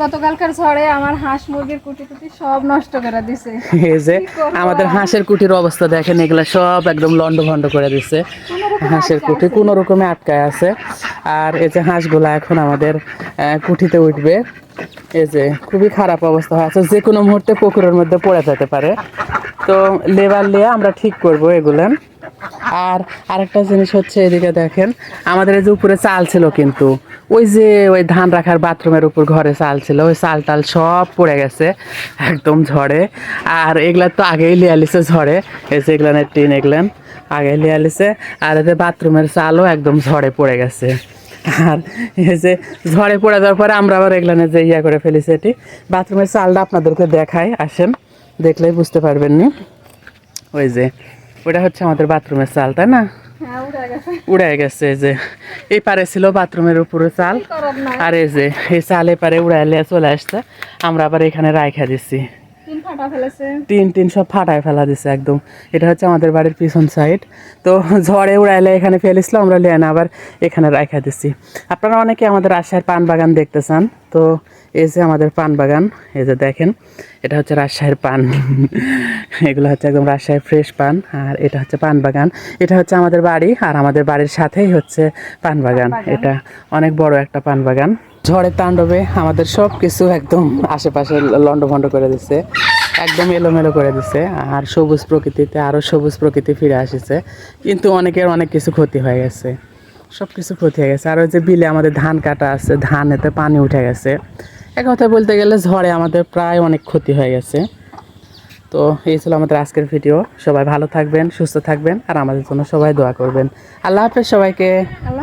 গতকালকার ঝড়ে আমার হাঁস মুরগির কুটি কুটি সব নষ্ট করে দিছে। এই যে আমাদের হাঁসের কুটির অবস্থা দেখেন এগুলা সব একদম লন্ড ভন্ড করে দিছে। হাঁসের কুটি। কোনো রকমে আটকায় আছে। আর এই যে হাঁসগুলা এখন আমাদের কুঠিতে উঠবে। এই যে খুবই খারাপ অবস্থা হয়ে আছে যে কোনো মুহূর্তে পুকুরের মধ্যে পড়ে যেতে পারে। তো লেবার নিয়ে আমরা ঠিক করব এগুলো। আর আরেকটা জিনিস হচ্ছে এদিকে দেখেন, আমাদের এই যে উপরে চাল ছিল কিন্তু, ওই যে ওই ধান রাখার বাথরুমের উপর ঘরে চাল ছিল, ওই চাল টাল সব পড়ে গেছে, একদম ঝড়ে। আর এগুলা তো আগেই লিয়ালিছে ঝড়ে, এই যে এগুলানের টিন এগুলান আগে লিয়ালিছে আর এতে বাথরুমের চালও একদম ঝড়ে পড়ে গেছে। আর এই যে ঝড়ে পড়ে যাওয়ার পরে আমরা আবার এগুলানে যে ইয়া করে ফেলেছি এটি। বাথরুমের চালটা আপনাদেরকে দেখাই, আসেন। দেখলেই বুঝতে পারবেন নি? ওই যে ওটা হচ্ছে আমাদের বাথরুমের চাল তাই না? উড়ায় গেছে। উড়ে গেছে এই যে। এই পারে ছিল বাথরুমের উপরে চাল। আর এই যে এই চাল এপারে পারে উড়াইলে চলে আসছে। আমরা আবার এখানে রাইখা দিছি। টিন টিন সব ফাটায় ফেলা দিছে একদম। এটা হচ্ছে আমাদের বাড়ির পিছন সাইড তো ঝড়ে উড়াইলে এখানে ফেলেছিল আমরা লিয়ানা আবার এখানে রাখা দিছি। আপনারা অনেকে আমাদের রাজশাহীর পান বাগান দেখতে চান তো এই যে আমাদের পান বাগান এই যে দেখেন এটা হচ্ছে রাজশাহীর পান। এগুলো হচ্ছে একদম রাজশাহীর ফ্রেশ পান আর এটা হচ্ছে পান বাগান। এটা হচ্ছে আমাদের বাড়ি আর আমাদের বাড়ির সাথেই হচ্ছে পান বাগান। এটা অনেক বড় একটা পান বাগান। ঝড়ের তাণ্ডবে আমাদের সব কিছু একদম আশেপাশে লন্ডভন্ড করে দিচ্ছে একদম এলোমেলো করে দিছে, আর সবুজ প্রকৃতিতে আরও সবুজ প্রকৃতি ফিরে আসছে। কিন্তু অনেকের অনেক কিছু ক্ষতি হয়ে গেছে সব কিছু ক্ষতি হয়ে গেছে। আর ওই যে বিলে আমাদের ধান কাটা আছে, ধানেতে পানি উঠে গেছে। এক কথা বলতে গেলে ঝড়ে আমাদের প্রায় অনেক ক্ষতি হয়ে গেছে। তো এই ছিল আমাদের আজকের ভিডিও। সবাই ভালো থাকবেন, সুস্থ থাকবেন, আর আমাদের জন্য সবাই দোয়া করবেন। আল্লাহ হাফেজ সবাইকে। আল্লাহ